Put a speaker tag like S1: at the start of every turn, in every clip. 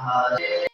S1: Uh,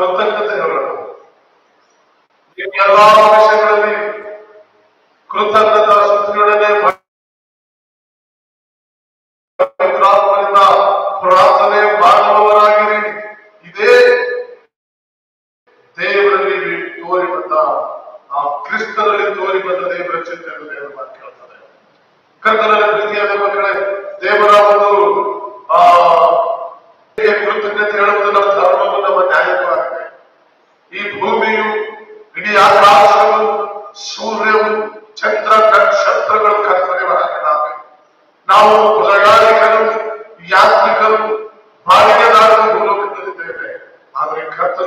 S1: ನಾವು ಕೃತಜ್ಞತೆ ಹೇಳಬೇಕು ಎಲ್ಲಾ ವಿಷಯಗಳಲ್ಲಿ ಕೃತಜ್ಞತಾ ಸ್ತುತಿಯೊಡನೆ ಪ್ರಾರ್ಥನೆ ಮಾಡುವವರಾಗಿರಿ. ಇದೇ ದೇವರಲ್ಲಿ ತೋರಿ ಬಂದ ಆ ಕ್ರಿಸ್ತನಲ್ಲಿ ತೋರಿ ಬಂದ ದೇವರ ಚಿಂತನೆ ಕೇಳ್ತಾರೆ ಕರ್ತನಲ್ಲಿ ಪ್ರೀತಿಯಾದ ಮಕ್ಕಳೇ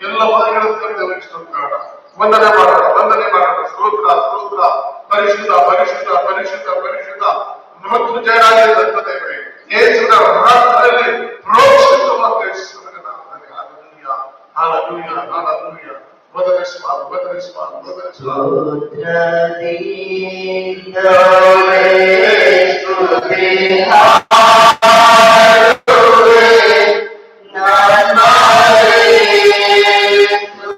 S1: ಎಲ್ಲ ಮನೆಗಳನ್ನು ದೇವರಿಗೆ ಸ್ತೋತ್ರ ವಂದನೆ ಮಾಡೋಣ ವಂದನೆ ಮಾಡೋಣ ಸ್ತೋತ್ರ ಸ್ತೋತ್ರ ಪರಿಶುದ್ಧ ಪರಿಶುದ್ಧ ಪರಿಶುದ್ಧ ಪರಿಶುದ್ಧ ಮತ್ತು ಜಯರಾಗಿದ್ದಂತ ದೇವರೇ ಯೇಸುವಿನ ಪ್ರಾರ್ಥನೆಯಲ್ಲಿ ಪ್ರೋಕ್ಷಿತವಾದ ಯೇಸುವಿನ ನಾಮದಲ್ಲಿ ಹಾಲೆಲೂಯ ಹಾಲೆಲೂಯ ಹಾಲೆಲೂಯ ವಂದನಿಸುವ ವಂದನಿಸುವ ವಂದನಿಸುವ ಎರಡನೇದಾಗಿ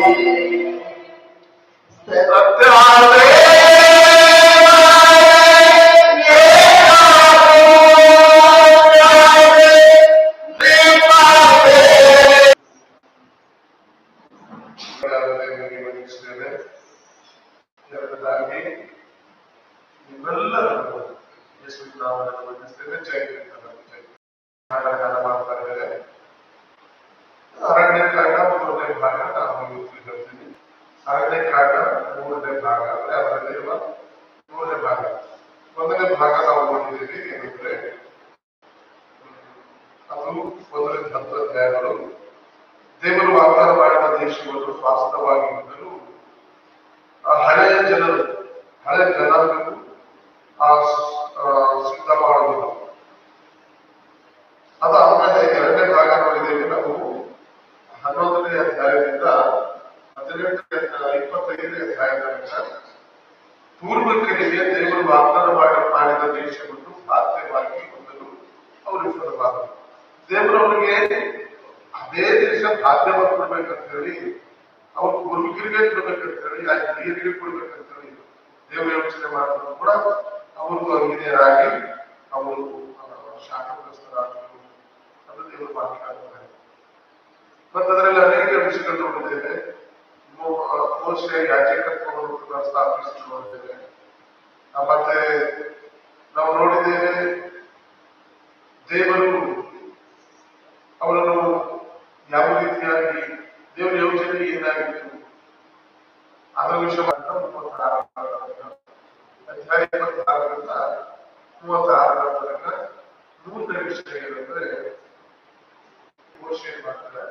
S1: problem. Step up. ಹತ್ತು ತಂತ್ರಜ್ಞಾನಗಳು ದೇವರು ವಾಗ್ದಾನ ಮಾಡಿದ ದೇಶವನ್ನು ಸ್ವಾಸ್ಥ್ಯವಾಗಿ ಹೊಂದಲು ಆ ಹಳೆಯ ಜನರು, ಹಳೆಯ ಜನಾಂಗವು ಆ ಸಿದ್ಧ ಮಾಡುವುದು ಅದಾದ್ಮೇಲೆ ಎರಡನೇ ಭಾಗ ನೋಡಿದ್ದೇವೆ ನಾವು ಹನ್ನೊಂದನೇ ಅಧ್ಯಾಯದಿಂದ ಹದಿನೆಂಟನೇ ಇಪ್ಪತ್ತೈದನೇ ಅಧ್ಯಾಯದ ಪೂರ್ವಕರಿಗೆ ದೇವರು ವಾಗ್ದಾನ ಮಾಡಿ ಮಾಡಿದ ದೇಶವನ್ನು ಸಾಧ್ಯವಾಗಿ ಹೊಂದಲು ಅವರು ವಿಫಲವಾದರು ದೇವರು ಅವರಿಗೆ ಅದೇ ದೇಶ ಸಾಧ್ಯವಾಗಿ ಕೊಡ್ಬೇಕಂತ ಹೇಳಿ ಅವ್ರ ಗುರುಗಿರಿಗೆ ಕೊಡ್ಬೇಕಂತ ಹೇಳಿ ಆ ಹಿರಿಯರಿಗೆ ಕೊಡ್ಬೇಕಂತ ಹೇಳಿ ದೇವರು ಯೋಚನೆ ಮಾಡಿದ್ರು ಕೂಡ ಅವರು ಹಿರಿಯರಾಗಿ ಅವರು ಶಾಖಗ್ರಸ್ತರಾದರು ಅದು ದೇವರು ಮಾತನಾಡುತ್ತಾರೆ ಮತ್ತು ಅದರಲ್ಲಿ ಅನೇಕ ವಿಷಯಗಳು ನೋಡಿದ್ದೇವೆ. ಮೋ- ಆ, ಮೋಶೆ ಯಾಜಕತ್ವವನ್ನು ಸ್ಥಾಪಿಸಿ ನೋಡಿದ್ದೇವೆ ಮತ್ತೆ ನಾವು ನೋಡಿದ್ದೇವೆ ದೇವರು ಮೋಶೆ ಮಾಡ್ತಾರೆ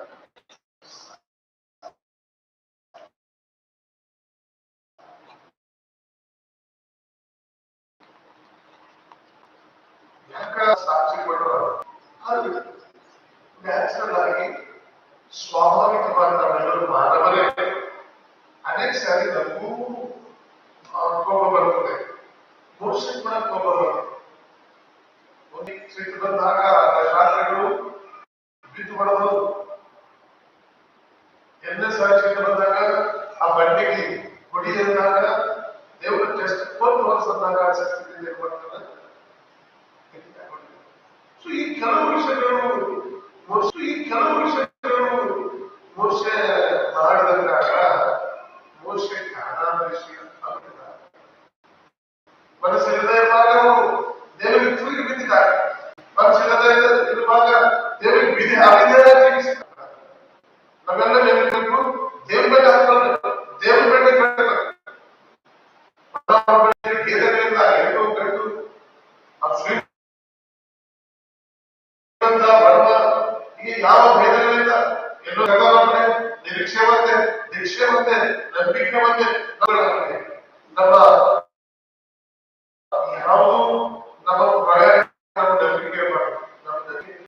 S1: ಯಾಕ ಸಾಕ್ಷಿ ಕೊಟ್ಟರು ಅದು ನ್ಯಾಚುರಲ್ ಆಗಿ ಸ್ವಾಭಾವಿಕವಾಗಿ ನಾವೆಲ್ಲರೂ ಮಾನವರೇ ಅನೇಕ ಸಾರಿ ನಮಗೂ ಆ, ಕೋಪ ಬರುತ್ತದೆ ಮೋಕ್ಷ ಕೂಡ ಕೋಪ ಬರುತ್ತದೆ ಒಂದು ಸಿಟ್ಟು ಬಂದಾಗ ಶಾಸ್ತ್ರಗಳು ಬಿದ್ದು ಬಿಡಬಹುದು ಎರಡನೇ ಸಾರಿ ಸಿಟ್ಟು ಬಂದಾಗ ಆ ಬಂಡೆಗೆ ಗುಡಿ ಎಂದಾಗ ದೇವರು ಜಸ್ಟ್ ಒಂದು ವರ್ಷ ಅಂದಾಗ ಶಕ್ತಿ ಮಾಡ್ತಾರೆ ಸೊ ಈ ಕೆಲವು ವಿಷಯಗಳು ಮೋಸ ಈ ಕೆಲವು ವಿಷಯಗಳು ಯಾವ ಭೇದಗಳಿಲ್ಲ. ಎಲ್ಲೋ ದಿಕ್ಷೆ ಮತ್ತೆ ಲಭ್ಯ ಮತ್ತೆ ನಮ್ಮ